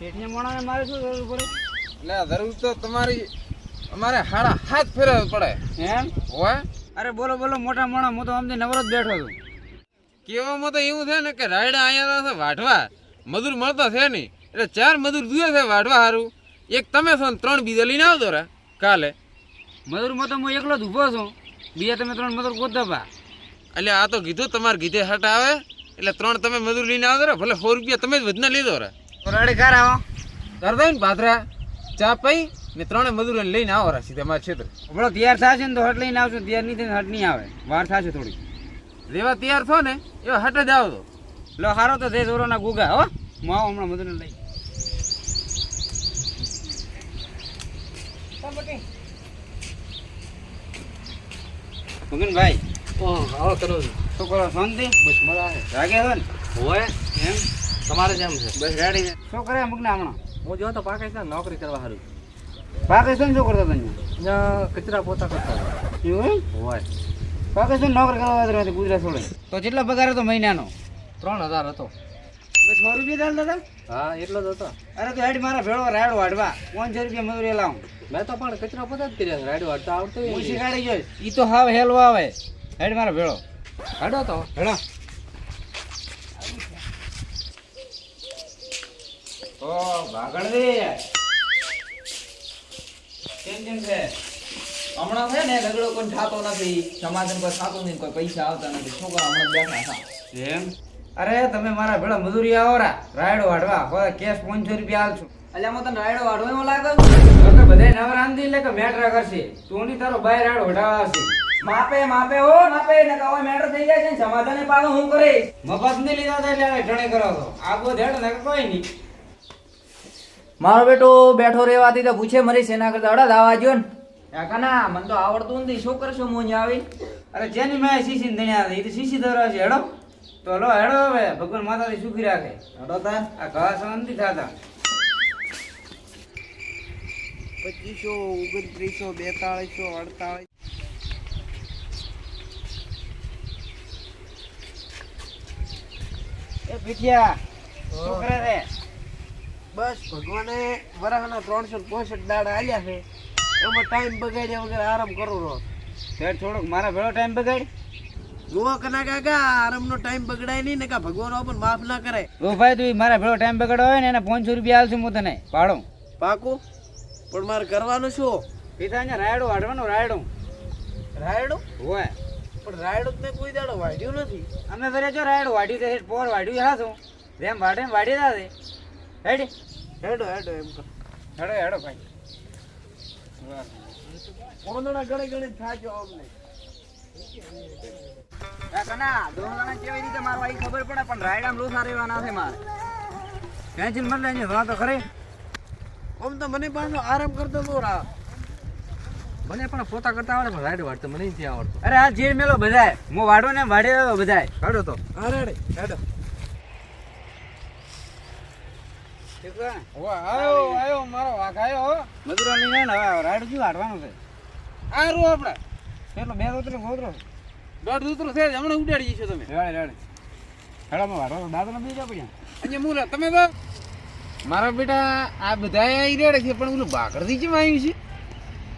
શેઠને મોણાને મારે શું જરૂર પડે? એટલે જરૂર તો તમારી અમારે હાડા હાથ ફેરવવા પડે. એમ? હોય અરે બોલો બોલો મોટા મોણા હું તો અમને નવરો જ બેઠો છું. કેવામાં તો એવું છે ને કે રાયડા અહીંયા છે વાઢવા. મજૂર મળતો છે નહીં. એટલે ચાર મજૂર જોઈએ છે વાઢવા સારું એક તમે છો ને ત્રણ બીજા લઈને આવતો રે કાલે. મજૂરમાં તો હું એકલો જ ઊભો છું. બીજા તમે ત્રણ મજૂર ગોતતા પા એટલે આ તો કીધું તમારે કીધે હટ આવે. એટલે ત્રણ તમે મજૂર લઈને આવજો રે ભલે સો રૂપિયા તમે જ વધના લીધો રે. રેડી કાર આવો કરતા ને પાથરા ચા પી ને ત્રણે મજૂરોને લઈને આવો રા સીધા મારા ક્ષેત્ર. હમણો તૈયાર થશે ને તો હટ લઈને આવશું તૈયાર નહીં થઈને હટ નહીં આવે. વાર થશે થોડી લેવા તૈયાર થો ને એવો હટ જ આવતો લો હારો તો દે દોરોના ગુગા હો. હું આવું હમણાં મજૂરને લઈ. મગનભાઈ આવો કરો છો. શું કરો શાંતિ? બસ મજા આવે. છો ને? હોય. એમ? તમારે જેમ છે. બસ રેડી છે. શું કરે મગના હમણાં હું જો તો પાકિસ્તાન નોકરી કરવા હારું પાકિસ્તાન શું કરતા તમે? ત્યાં કચરા પોતા કરતા. એવું? હોય. પાકિસ્તાન નોકરી કરવા વાત રહે ગુજરાત છોડે. તો કેટલો પગાર હતો મહિનાનો? ત્રણ હજાર હતો. બસ સો રૂપિયા ચાલતા હતા? હા એટલો જ હતો. અરે તો હેડ મારા ભેળો રાયડો વાડવા પાંચસો રૂપિયા મજૂરી લાવું. મેં તો પણ કચરા પોતા જ કર્યા રાયડો વાળતા આવડતું હું. શીખાડી જોઈશ ઈ તો હાવ હેલવા આવે. હેડ મારા ભેળો. હાડો તો. હેડો. ઓ ભાગળ કેમ કેમ છે? હમણાં છે ને લગડો કોઈ થતો નથી સમાધાન કોઈ થતું નહીં કોઈ પૈસા આવતા નથી. છોકરા હમણાં બેઠા હતા. એમ? અરે તમે મારા ભેળા મજૂરી આવો રા રાયડો વાડવા હવે કેશ પાંચસો રૂપિયા આલશું અલ્યા મો તને રાયડો વાઢવો એવો લાગે? હવે બધા નવરા આંધી એટલે કે મેટ્રા કરશે. તું ની તારો ભાઈ રાયડો વઢાવા આવશે. માપે માપે હો માપે ને હવે મેટર થઈ જાય છે ને સમાધાને પાછો હું કરીશ. મફતની લીધા એટલે ઢણે કરો તો આગો ધેડ ને કોઈ નહીં. મારો બેટો બેઠો રહેવાથી તો પૂછે મરી સેના કરતા અડા દાવા જો ને. કાકા મને તો આવડતું નથી. શું કરશું મોજ આવી? અરે જેની મેં શીશી ધણ્યા હતા એ તો શીશી ધરવા છે હેડો. તો હલો હેડો હવે. ભગવાન માતાથી સુખી રાખે. અડો તા. આ ઘા શાંતિ થતા. પચીસો ઓગણત્રીસો બેતાળીસો અડતાળીસ. એ પીઠિયા શું કરે રે બસ ભગવાને વરાહના ત્રણસો પોસઠ દાડા આલ્યા છે. એમાં ટાઈમ બગાડ્યા વગર આરામ કરો રહો ફેર થોડોક મારા ભેળો ટાઈમ બગાડ? જુઓ કના કાકા આરામનો ટાઈમ બગડાય નહીં ને કા ભગવાન પણ માફ ના કરે. ઓ ભાઈ તું મારા ભેળો ટાઈમ બગાડો હોય ને એને પાંચસો રૂપિયા આલશું હું તને. પાડો. પાકું? પણ મારે કરવાનું શું? પીઠા ને રાયડો વાઢવાનો રાયડો. રાયડું? હોય. પણ રાયડું તમે મેં કોઈ દાડો વાઢ્યું નથી. અમે ઘરે જો રાયડો વાઢ્યું છે પોર વાઢ્યું હાથું. જેમ વાઢે વાઢી દાદે હેડ. હેડો હેડો એમ કહો. હેડો હેડો ભાઈ. ઓનોના ગણે ગણે થાજો અમને. કના દોંગણા કેવી રીતે મારવા એ ખબર પડે પણ રાયડામ લોસા રહેવાના છે મારે. ટેન્શન મત લેજે વા તો ખરે? ઓમ તો મને પાછો આરામ કરતો હતો રા મને પણ પોતા કરતા આવડે પણ રાઈડ વાડતો મને નથી આવડતો. અરે આ જીર મેલો બધાય. હું વાડો ને વાડે બધાય. કાઢો તો. હા રેડે. હેડો ઠીક છે ને? હવે આયો આયો મારો વાઘ આયો મજૂરો ની ને હવે રાયડો શું છે? આ રૂ આપણે કેટલો બે રોતરો ગોતરો દોઢ દૂતરો છે જ, હમણાં ઉડાડી જશો તમે. રેડે રેડે. હેડામાં વાઢવાનો દાદા નથી જા પડ્યા અહીંયા મુલા તમે તો મારા બેટા આ બધા આવી રહ્યા છે પણ ઓલું બાકડથી કેમ આવ્યું છે?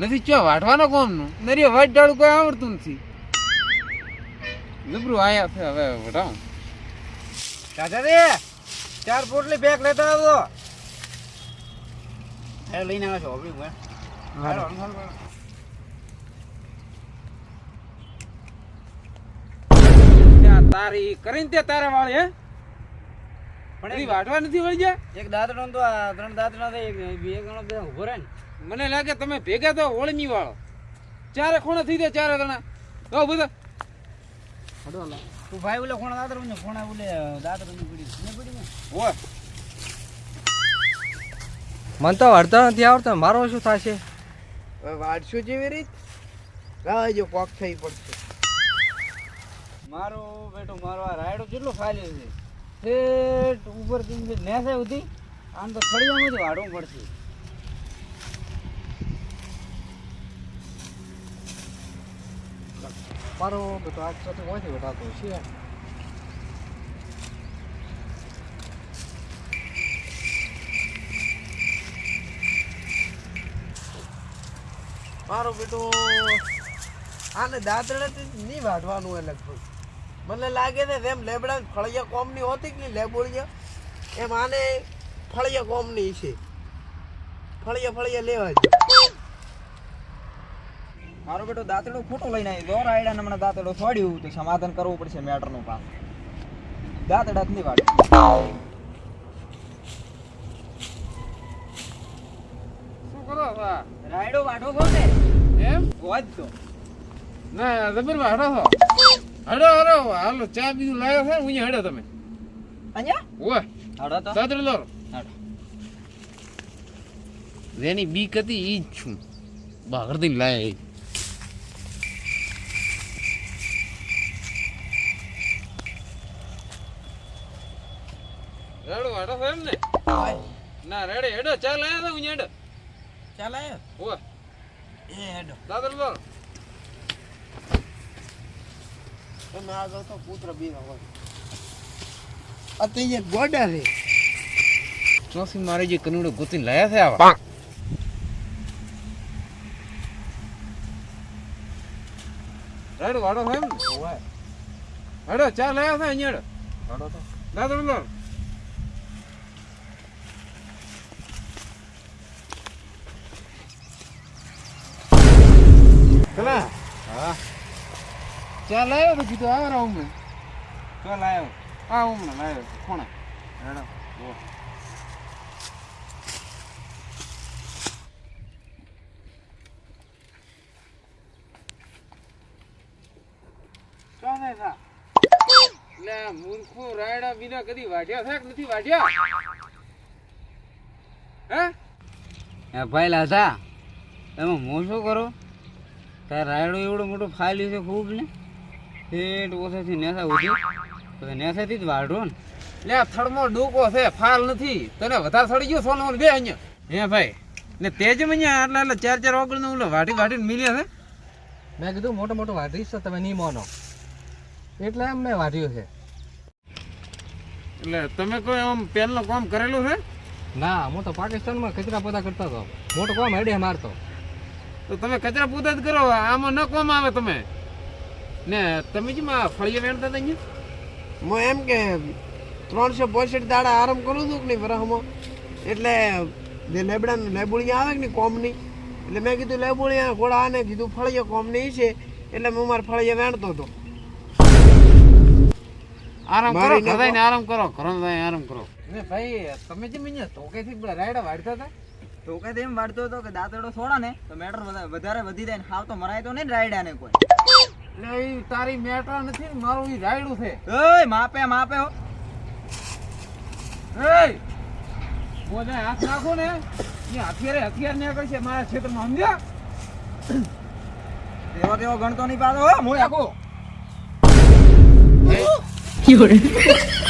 નથી ચો વાટવાનો કોમનું? નરી વાટ ડાળું કોઈ આવડતું નથી. જબરું આયા છે હવે વટાવ દાદા દે. ચાર પોટલી બેગ લેતા આવજો. હે લઈને આવે છે હોબળી હું હાલો તારી કરીને તે તારા વાળી હે? પણ એ વાટવા નથી વળી ગયા? એક દાંતડો તો આ ત્રણ દાંતડા છે બે ગણો બધા ઊભો રહે ને. મને લાગે તમે ભેગા તો ઓળમી વાળો. ચારે ખૂણે થઈ જાય ચારે જણા. તો બધા તું ભાઈ ઓલે કોણ દાદર બન્યો કોણ ઓલે દાદર બન્યો પડી. ને પડી ને? હોય મન તો વાળતા નથી આવડતા. મારો શું થશે? વાઢશું જેવી રીત? રાહ જો કોક થઈ પડશે. મારો બેટો મારો આ રાયડો કેટલો ફાલ્યો છે? ઠેઠ ઉપરથી નેસે ઉધી આમ તો થળિયામાંથી વાડવું પડશે. મારો બધો આ ટ્રાફિક ક્યાંથી વધારતો છે મારો બેટો આને દાદરણેથી નહીં વાઢવાનું એ લગભગ. મને લાગે છે જેમ લેબડા ફળિયા કોમની હોતી કે લેબોળિયા? એમ આને ફળિયા કોમની છે. ફળિયા ફળિયા લેવા છે મારો બેટો દાંતડો ખોટો લઈને આવ્યો જો આયડા ને હમણાં દાંતડો છોડ્યું તો સમાધાન કરવું પડશે મેટરનું કામ દાંતડા જ નહીં વાળ્યું શું કરો રાયડો વાઢો છો ને? એમ? હોત તો ના જબર હાડો છો? હડો હડો હાલો ચા બીજું લાવ્યો છે હું હડો તમે. અહીંયા? ઓય હાડો તો. લો હાડો. જેની બીક હતી ઈ જ છું. બહારથી લાય રેડો હાડો છે એમ ને ના રેડે હેડો ચા લાયા હતા અહીંયા હેડો. ચાલ? આયો ઓ એ હેડો. દાદરી લો. તમે આગળ તો પુત્ર બીવા હોય. એ ગોડા રે. ચોસી મારે જે કનુડો ગોતીને લાયા છે આવા. રેડ વાડો છે એમ. ને હેડો ચા લાયા છે અહીંયા હેડો. વાડો તો. દાદર લો. કલા હા. ચા લાવ્યો તો કીધું આવે રહું મેં તો હા હું હમણાં લાવ્યો કોણે? ચાલે સા આ મૂર્ખો રાયડા બીના કદી વાઢ્યા છે કે નથી વાઢ્યા? હે? ભાઈ લાધા એમાં હું શું કરું? તાર રાયડો એવડો મોટો ફાલ્યું છે ખૂબ ને? ઠેઠ ઓછેથી નેસા ઉધી તો નેસાથી જ વાઢો ને. લે થડમો ડૂકો છે ફાલ નથી. તને વધારે સડી ગયો સોનો બે અહીંયા. હે ભાઈ ને તેજ અહીંયા આટલા આટલા ચાર ચાર ઓગળ ઓલો વાટી વાટી મિલ્યા છે. મેં કીધું મોટો મોટો વાઢીશ છે તમે નહીં માનો. એટલે એમ મેં વાઢ્યું છે. એટલે તમે કોઈ આમ પેલનું કામ કરેલું છે? ના હું તો પાકિસ્તાનમાં કચરા પોતા કરતા હતો. મોટો કોમ હેડે મારતો. તો તમે કચરા પૂતા જ કરો આમાં ન કોમ આવે તમે. ને તમે જેમ માં ફળીએ વેણતા હતા અહીંયા? હું એમ કે ત્રણસો પોસઠ દાડા આરામ કરું છું કે નહીં વરહમાં? એટલે જે લેબડા લેબુળી આવે કે નહીં કોમની? એટલે મેં કીધું લેબુળી ઘોડા આને કીધું ફળીએ કોમની છે એટલે હું મારા ફળીએ વેણતો હતો. આરામ કરો ઘરે આરામ કરો ઘરે આરામ કરો. ને ભાઈ તમે જે અહીંયા ધોકેથી રાયડા વાળતા હતા? તો કે તેમ વાળતો હતો કે દાંતડો છોડા ને તો મેટર વધારે વધી જાય ને હાવ તો મરાય તો નહીં રાયડા ને કોઈ. એટલે એ તારી મેટર નથી મારું એ રાયડું છે. ઓય માપે માપે હો. એય! બોલે હાથ નાખો ને. એ હથિયારે હથિયાર ને કરશે મારા ક્ષેત્રમાં સમજ્યા? તેવો તેવો ગણતો નહીં પાડો હો. હું આખો